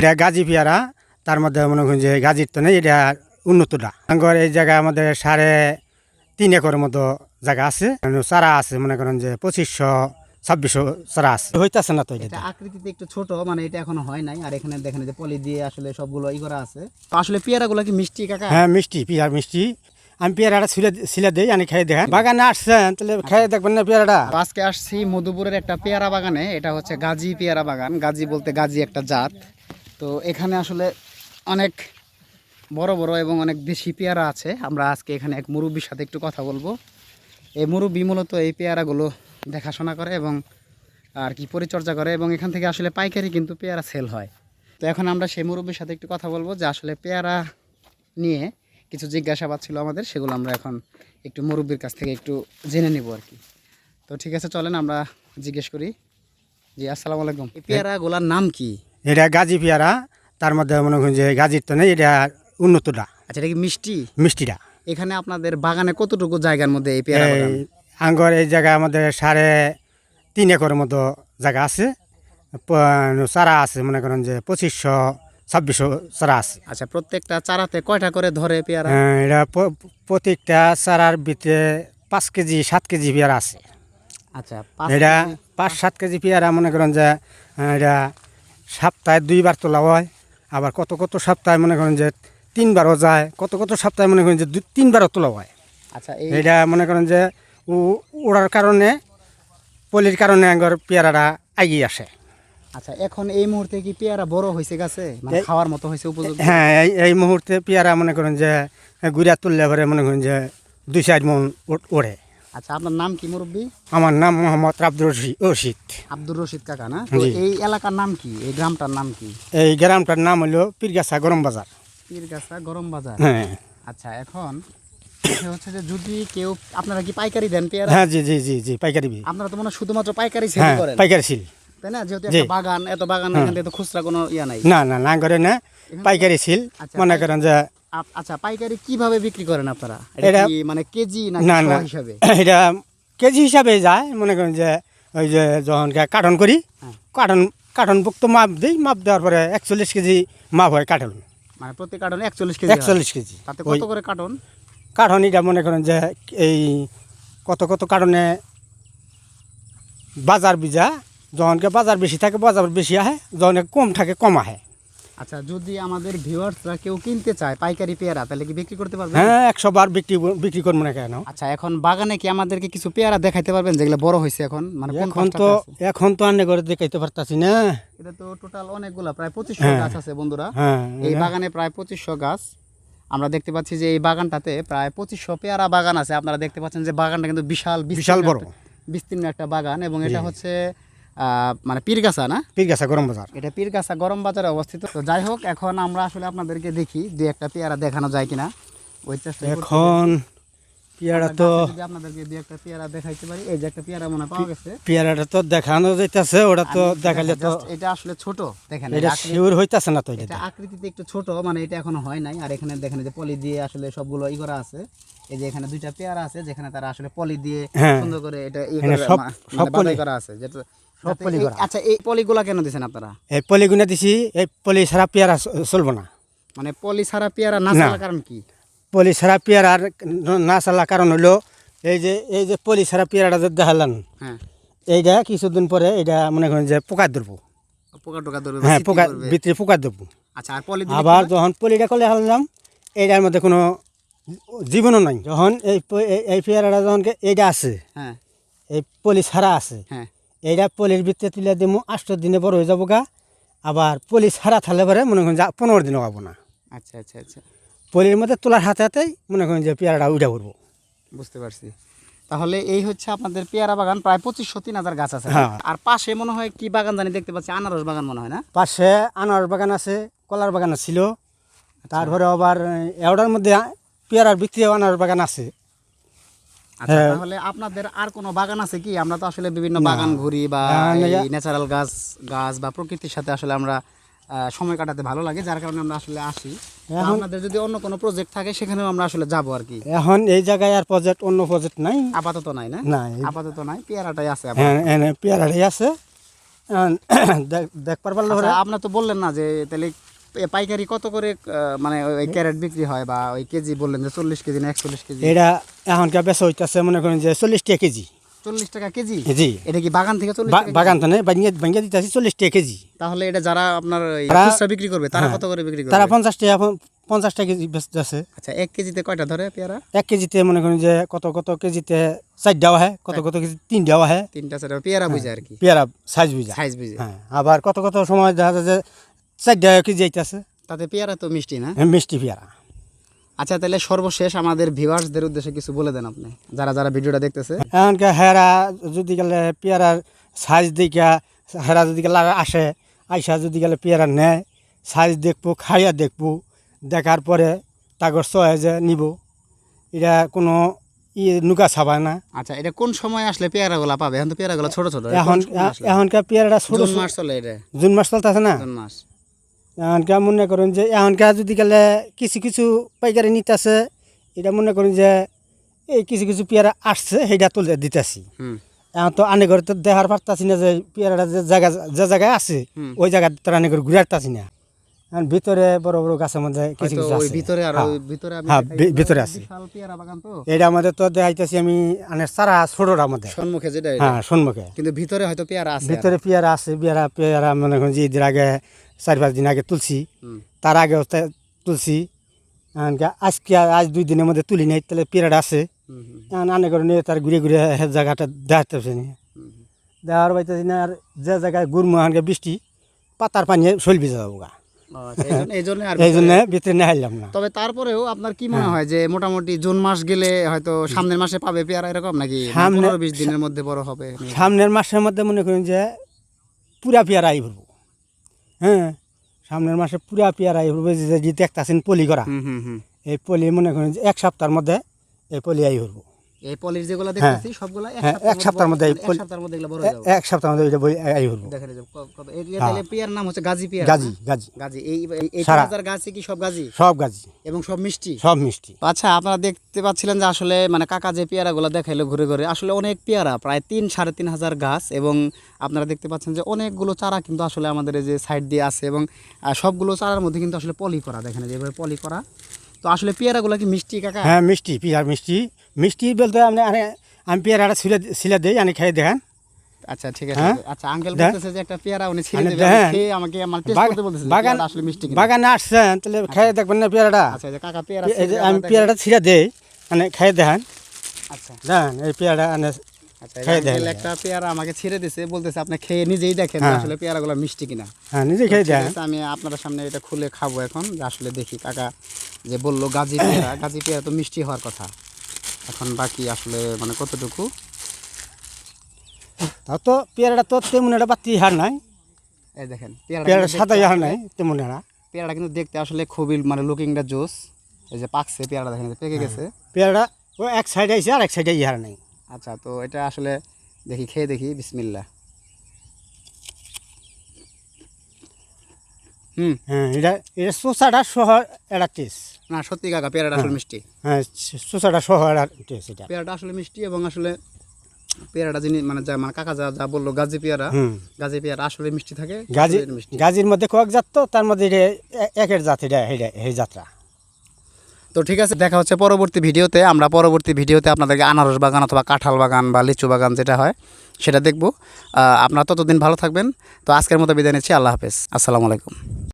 এটা গাজী পেয়ারা তার মধ্যে মনে করেন যে গাজীর তো নেই এটা উন্নতটা। আঙ্গর এই জায়গায় আমাদের সাড়ে তিন একর মতো জায়গা আছে। চারা আছে মনে করেন যে পঁচিশশো ছাব্বিশশো চারা আছে। হইতাছে না তো এটা। আকৃতিতে একটু ছোট মানে এটা এখনও হয় নাই। আর এখানে দেখেন যে পলি দিয়ে আসলে সবগুলো ই করা আছে। আসলে পেয়ারাগুলো কি মিষ্টি কাকা? হ্যাঁ মিষ্টি পেয়ার মিষ্টি। আমি পেয়ারাটা ছিলে ছিলে দিই আমি খেয়ে দেখেন। বাগানে আসছেন তাহলে খেয়ে দেখবেন না পেয়ারাটা। আজকে আসছি মধুপুরের একটা পেয়ারা বাগানে এটা হচ্ছে গাজী পেয়ারা বাগান। গাজী বলতে গাজী একটা জাত। তো এখানে আসলে অনেক বড় বড় এবং অনেক দেশি পেয়ারা আছে। আমরা আজকে এখানে এক মুরব্বীর সাথে একটু কথা বলব। এই মুরব্বী মূলত এই পেয়ারাগুলো দেখাশোনা করে এবং আর কি পরিচর্যা করে এবং এখান থেকে আসলে পাইকারি কিন্তু পেয়ারা সেল হয়। তো এখন আমরা সেই মুরব্বীর সাথে একটু কথা বলব যে আসলে পেয়ারা নিয়ে কিছু জিজ্ঞাসাবাদ ছিল আমাদের, সেগুলো আমরা এখন একটু মুরব্বীর কাছ থেকে একটু জেনে নিব আর কি। তো ঠিক আছে, চলেন আমরা জিজ্ঞেস করি জি আসসালামু আলাইকুম। এই পেয়ারাগুলার নাম কি? এটা গাজী পেয়ারা তার মধ্যে মনে করেন যে গাজীর তো নেই এটা উন্নতটা। আচ্ছা এটা কি মিষ্টি? মিষ্টিটা। এখানে আপনাদের বাগানে কতটুকু জায়গার মধ্যে এই পেয়ারা বাগান? আঙ্গর এই জায়গায় আমাদের সাড়ে তিন একর মতো জায়গা আছে। প- চারা আছে মনে করেন যে পঁচিশশো ছাব্বিশশো চারা আছে। আচ্ছা প্রত্যেকটা চারাতে কয়টা করে ধরে পেয়ারা? হ্যাঁ, এটা প- প্রত্যেকটা চারার ভিতরে পাঁচ কেজি সাত কেজি পেয়ারা আছে। আচ্ছা পাঁচ এটা পাঁচ সাত কেজি পেয়ারা মনে করেন যে আহ, এটা সপ্তাহে দুইবার তোলা হয়। আবার কত কত সপ্তাহে মনে করেন যে তিনবারও যায় কত কত সপ্তাহে মনে করেন যে দু- তিনবারও তোলা হয়। আচ্ছা এটা মনে করেন যে উড়ার কারণে পলির কারণে আঙ্গর পেয়ারাটা এগিয়ে আসে। আচ্ছা এখন এই মুহূর্তে কি পেয়ারা বড় হয়েছে গাছে? মানে খাওয়ার মতো হয়েছে উপযোগী? হ্যাঁ এই এই মুহূর্তে পেয়ারা মনে করেন যে গুড়া তুললে পরে মনে করেন যে দুই সাইড মন ওড়ে। আচ্ছা আপনার নাম কি মুরব্বী? আমার নাম মোহাম্মদ আব্দুর রশিদ। আব্দুর রশিদ কাকা না? তো এই এলাকার নাম কি? এই গ্রামটার নাম কি? এই গ্রামটার নাম হলো পীরগাছা গরম বাজার। পীরগাছা গরম বাজার। হ্যাঁ। আচ্ছা এখন হচ্ছে যে যদি কেউ আপনারা কি পাইকারি দেন পেয়ারা? হ্যাঁ জি জি জি জি পাইকারি আপনারা তো মনে হয় শুধুমাত্র পাইকারি সেল হ্যাঁ করেন। পাইকারি সিল তাই না? যেহেতু একটা বাগান এত বাগান এখান থেকে তো খুচরা কোনো ইয়া নাই। না না না করে না। পাইকারি সিল আচ্ছা, মনে করেন যে আচ্ছা পাইকারি কীভাবে বিক্রি করেন আপনারা? এটা মানে কেজি না হিসাবে? এটা কেজি হিসাবে যায়। মনে করেন যে ওই যে যখন কাটন করি কাটন কার্টন কার্টন বুক তো মাপ দিই মাপ দেওয়ার পরে একচল্লিশ কেজি মাপ হয় কাটন মানে প্রতি কার্টন একচল্লিশ কেজি একচল্লিশ কেজি। তাতে কত করে কাটন কাটন এটা মনে করেন যে এই কত কত কারণে বাজার বিজা যখনকে বাজার বেশি থাকে বাজার বেশি আহে যখন কম থাকে কম আহে। আচ্ছা যদি আমাদের ভিউয়ার্সরা কেউ কিনতে চায় পাইকারি পেয়ারা তাহলে কি বিক্রি করতে পারবেন? হ্যাঁ একশো বার বিক্রি বিক্রি করব না কেন? আচ্ছা এখন বাগানে কি আমাদেরকে কিছু পেয়ারা দেখাইতে পারবেন যেগুলো বড় হয়েছে এখন? মানে কোন এখন তো এখন তো আনে করে দেখাইতে পারতাছি না। এটা তো টোটাল অনেকগুলা প্রায় পঁচিশশো হ্যাঁ। গাছ আছে বন্ধুরা। হ্যাঁ এই বাগানে প্রায় পঁচিশশো গাছ। আমরা দেখতে পাচ্ছি যে এই বাগানটাতে প্রায় পঁচিশশো পেয়ারা বাগান আছে। আপনারা দেখতে পাচ্ছেন যে বাগানটা কিন্তু বিশাল বিশাল বড়। বিস্তীর্ণ একটা বাগান এবং এটা হচ্ছে মানে পীরগাছা না? পীর গেছে গরম বাজার। এটা পীরগাছা গরম বাজারে অবস্থিত। তো যাই হোক এখন আমরা আসলে আপনাদেরকে দেখি দুই একটা পেয়ারা দেখানো যায় কিনা। ওই চেষ্টা এখন পেয়ারা তো আপনাদেরকে দুই একটা পেয়ারা দেখাইতে পারি এই যে একটা পেয়ারা মনে পাওয়া গেছে। পেয়ারাটা তো দেখানো যাইতেছে ওটা তো দেখালে তো এটা আসলে ছোট দেখেন এটা শিওর হইতাছে না তো এটা আকৃতিতে একটু ছোট মানে এটা এখনও হয় নাই। আর এখানে দেখেন যে পলি দিয়ে আসলে সবগুলো ই করা আছে। এই যে এখানে দুইটা পেয়ারা আছে যেখানে তারা আসলে পলি দিয়ে হ্যাঁ। সুন্দর করে এটা ই মানে করা আছে। যেটা সব যাতে পলি করা। আচ্ছা এই পলিগুলা কেন দিছেন আপনারা? এই দিছি এই পলি ছাড়া পেয়ারা চ- চলবো না। মানে পলি ছাড়া পেয়ারা না না। চলার কারণ কি? পলি ছাড়া পেয়ারার না চালার কারণ হলো এই যে এই যে পলি ছাড়া পেয়ারাটা যে দেখালেন হ্যাঁ। এইটা কিছুদিন পরে এটা মনে করেন যে পোকা ধরবো। পোকা টোকা ধরবে হ্যাঁ পোকা। ভিতরে পোকা ধরবো। আচ্ছা আর পলি আবার যখন পলিটা করলে হারলাম এইটার মধ্যে কোনো জীবনও নাই। যখন এই এই- পেয়ারাটা যখন এইটা আছে হ্যাঁ। এই পলি ছাড়া আছে হ্যাঁ। এইটা পলির ভিতরে তুলে দিমু আষ্ট দিনে বড় হয়ে যাব গা আবার পলি ছাড়া থালে পরে মনে করেন যে পনেরো দিনও পাবো না। আচ্ছা আচ্ছা আচ্ছা। পলির মধ্যে তোলার হাতে হাতেই মনে করেন যে পেয়ারাটা উঠা পড়ব। বুঝতে পারছি। তাহলে এই হচ্ছে আপনাদের পেয়ারা বাগান প্রায় পঁচিশশো তিন হাজার গাছ আছে। হ্যাঁ। আর পাশে মনে হয় কি বাগান জানি দেখতে পাচ্ছি আনারস বাগান মনে হয় না? পাশে আনার বাগান আছে কলার বাগান ছিল। তারপরে আবার এওটার মধ্যে পেয়ারার বিক্রি আনার বাগান আছে। আচ্ছা হ্যাঁ। তাহলে আপনাদের আর কোনো বাগান আছে কি? আমরা তো আসলে বিভিন্ন বাগান ঘুরি বা হ্যাঁ, ন্যাচারাল গাছ গাছ বা প্রকৃতির সাথে আসলে আমরা সময় কাটাতে ভালো লাগে যার কারণে আমরা আসলে আসি। আপনাদের যদি অন্য কোনো প্রজেক্ট থাকে সেখানেও আমরা আসলে যাব আর কি। এখন এই জায়গায় আর প্রজেক্ট অন্য প্রজেক্ট নাই। আপাতত নাই না? না আপাতত নাই পেয়ারাটাই আছে হ্যাঁ পেয়ারাটাই আছে। দেখ- দেখবার পারলে আচ্ছা, আপনার তো বললেন না যে তাহলে পাইকারি কত করে মানে ওই ক্যারেট বিক্রি হয় বা ওই কেজি বললেন যে চল্লিশ কেজি না একচল্লিশ কেজি? এটা এখনকার বেচা হইতেছে মনে করেন যে চল্লিশ টাকা কেজি। চল্লিশ টাকা কেজি? জি। এটা কি বাগান থেকে চল্লিশ? বাগান নেই বাঙ্গিয়ে বাঙ্গিয়ে দিতেছি চল্লিশ টাকা কেজি। তাহলে এটা যারা আপনার খুচরা বিক্রি করবে তারা হ্যাঁ। কত করে বিক্রি তারা করবে? পঞ্চাশ টাকা পঞ্চাশ টাকা কেজি বেচতেছে। আচ্ছা এক কেজিতে কয়টা ধরে পেয়ারা? এক কেজিতে মনে করেন যে কত কত কেজিতে চার দেওয়া হয় কত কত কেজি তিন দেওয়া হয় তিনটা চারটা পেয়ারা বুঝে আর কি। পেয়ারা সাইজ বুঝা। সাইজ বুঝে। হ্যাঁ আবার কত কত সময় দেখা যায় যে চার দেওয়া কেজি আইতেছে তাতে পেয়ারা তো মিষ্টি না? মিষ্টি পেয়ারা। আচ্ছা তাহলে সর্বশেষ আমাদের ভিউয়ার্সদের উদ্দেশ্যে কিছু বলে দেন আপনি যারা যারা ভিডিওটা দেখতেছে। এমনকি হেরা যদি গেলে পেয়ারার সাইজ দিকা হেরা যদি গেলে আসে আইসা যদি গেলে পেয়ারা নেয় সাইজ দেখব খাইয়া দেখব দেখার পরে তাগর সহেজে নিব এটা কোনো ই নুকা ছাবায় না। আচ্ছা এটা কোন সময় আসলে পেয়ারাগুলা পাবে? এখন তো পেয়ারাগুলা ছোট ছোট এখন এখনকার পেয়ারাটা ছোট জুন মাস চলে এটা। জুন মাস চলতেছে না? জুন মাস। এখনকার মনে করুন যে এখনকার যদি গেলে কিছু কিছু পাইকারি নিতেছে এটা মনে করুন যে এই কিছু কিছু পেয়ারা আসছে সেইটা তুলে দিতেছি। হুম। এখন তো আনে করে তো দেখার পারতাছি না যে পেয়ারাটা যে জায়গা যে জায়গায় আছে ওই জায়গা তো আনে করে ঘুরে আসতাছি না। ভিতরে বড় বড় গাছের মধ্যে কিছু হয়তো কিছু আছে। ভিতরে আর হ্যাঁ। ভিতরে হ্যাঁ, ভিতরে আছে। পেয়ারা বাগান তো। এটা আমাদের তো দেখাইতেছি আমি আনে সারা ছোটটার মধ্যে সম্মুখে যেটা হ্যাঁ সম্মুখে। কিন্তু ভিতরে হয়তো পেয়ারা আছে ভিতরে পেয়ারা আছে পেয়ারা পেয়ারা মনে করেন যে ঈদের আগে চার পাঁচ দিন আগে তুলছি। তার আগেও তুলছি। আজকে আজ দুই দিনের মধ্যে তুলি নাই তাহলে পেয়ারাটা আছে। আনে করে নিয়ে তার ঘুরে ঘুরে জায়গাটা দেখাতেছে না হুম, হুম। দেওয়ার না আর যে জায়গায় গুড়মো এখানকে বৃষ্টি পাতার পানি ভিজা যাব গা। এই জন্য- ভিতরে- নেহাইলাম না। তবে তারপরেও আপনার কি মনে হ্যাঁ। যে মোটামুটি জুন মাস গেলে হয়তো সামনের মাসে পাবে পেয়ারা এরকম নাকি? সামনে- পনেরো বিশ দিনের মধ্যে বড় হবে সামনের মাসের মধ্যে মনে করেন যে পুরা পেয়ারা আই ভরবো। হ্যাঁ? সামনের মাসে পুরা পেয়ারা ভরবো যে দেখতেছেন পলি করা হুম হুম হুম। এই পলি মনে করেন যে এক সপ্তাহের মধ্যে এই পলি আই ভরবো এই পলির যেগুলো দেখতেছি সবগুলো এক হ্যাঁ, সপ্তাহের মধ্যে এক সপ্তাহের মধ্যে এগুলো বড় হয়ে যাবে। এক সপ্তাহের মধ্যে এটা আই ভরবো দেখেন এই যে ক- কত- এই যে তাহলে পেয়ার নাম হচ্ছে গাজী পেয়ার গাজি গাজি। গাজী। এই এই- হাজার গাছে কি সব গাজী? সব গাজি। এবং সব মিষ্টি? সব মিষ্টি। আচ্ছা আপনারা দেখতে পাচ্ছিলেন যে আসলে মানে কাকা যে পেয়ারাগুলো দেখাইলো ঘুরে ঘুরে আসলে অনেক পেয়ারা প্রায় তিন সাড়ে তিন হাজার গাছ এবং আপনারা দেখতে পাচ্ছেন যে অনেকগুলো চারা কিন্তু আসলে আমাদের এই যে সাইড দিয়ে আছে এবং সবগুলো চারার মধ্যে কিন্তু আসলে পলি করা দেখেন এই যে এভাবে পলি করা। তো আসলে পেয়ারাগুলো কি মিষ্টি কাকা? হ্যাঁ মিষ্টি পিয়ার মিষ্টি। মিষ্টি বলতে আপনি আরে আমি পেয়ারাটা ছিলে ছিলে দিই আমি খেয়ে দেখেন। আচ্ছা ঠিক আছে। হ্যাঁ? আচ্ছা আঙ্কেল বলতেছে যে একটা পেয়ারা উনি ছিঁড়ে দেবে দেখ। খেয়ে আমাকে আমার টেস্ট করতে বলতেছে বাগান আসলে মিষ্টি বাগানে আসছেন তাহলে খেয়ে দেখবেন না পেয়ারাটা। আচ্ছা যে কাকা পেয়ারা আমি পেয়ারাটা ছিঁড়ে দেই মানে খেয়ে দেখেন। আচ্ছা। দেখেন এই পেয়ারাটা আনে আচ্ছা এই একটা পেয়ারা আমাকে ছিঁড়ে দিছে বলতেছে আপনি খেয়ে নিজেই দেখেন হ্যাঁ। আসলে পেয়ারাগুলো মিষ্টি কিনা। হ্যাঁ নিজে খেয়ে দেখেন। আমি আপনাদের সামনে এটা খুলে খাব এখন যে আসলে দেখি কাকা যে বলল গাজী পেয়ারা গাজী পেয়ারা তো মিষ্টি হওয়ার কথা। এখন বাকি আসলে মানে কতটুকু? তো পেয়ারাটা তো তেমন একটা বাতি হার নাই। এই দেখেন পেয়ারাটা পেয়ারাটা সাদা হার নাই তেমন একটা। পেয়ারাটা কিন্তু দেখতে আসলে খুবই মানে লুকিংটা জোস। এই যে পাকছে পেয়ারা দেখেন পেকে হ্যাঁ। গেছে। পেয়ারাটা ও এক সাইডে আইছে আর এক সাইডে ইহার নাই। আচ্ছা তো এটা আসলে দেখি খেয়ে দেখি বিসমিল্লা হুম। হ্যাঁ এটা এটা চোষাটা সহ একটা টেস্ট না সত্যি কাকা পেয়ারাটা আসলে মিষ্টি। হ্যাঁ চোষাটা সহ পেয়ারাটা আসলে মিষ্টি এবং আসলে পেয়ারাটা যিনি মানে যা মানে কাকা যা যা বলল গাজী পেয়ারা গাজী পেয়ারা আসলে মিষ্টি থাকে গাজি গাজির মধ্যে কয়েক জাত তো তার মধ্যে একের জাত এটা এই যাত্রা তো ঠিক আছে দেখা হচ্ছে পরবর্তী ভিডিওতে। আমরা পরবর্তী ভিডিওতে আপনাদেরকে আনারস বাগান অথবা কাঁঠাল বাগান বা লিচু বাগান যেটা হয় সেটা দেখব। আপনারা ততদিন ভালো থাকবেন। তো আজকের মতো বিদায় নিচ্ছি আল্লাহ হাফেজ। আসসালামু আলাইকুম।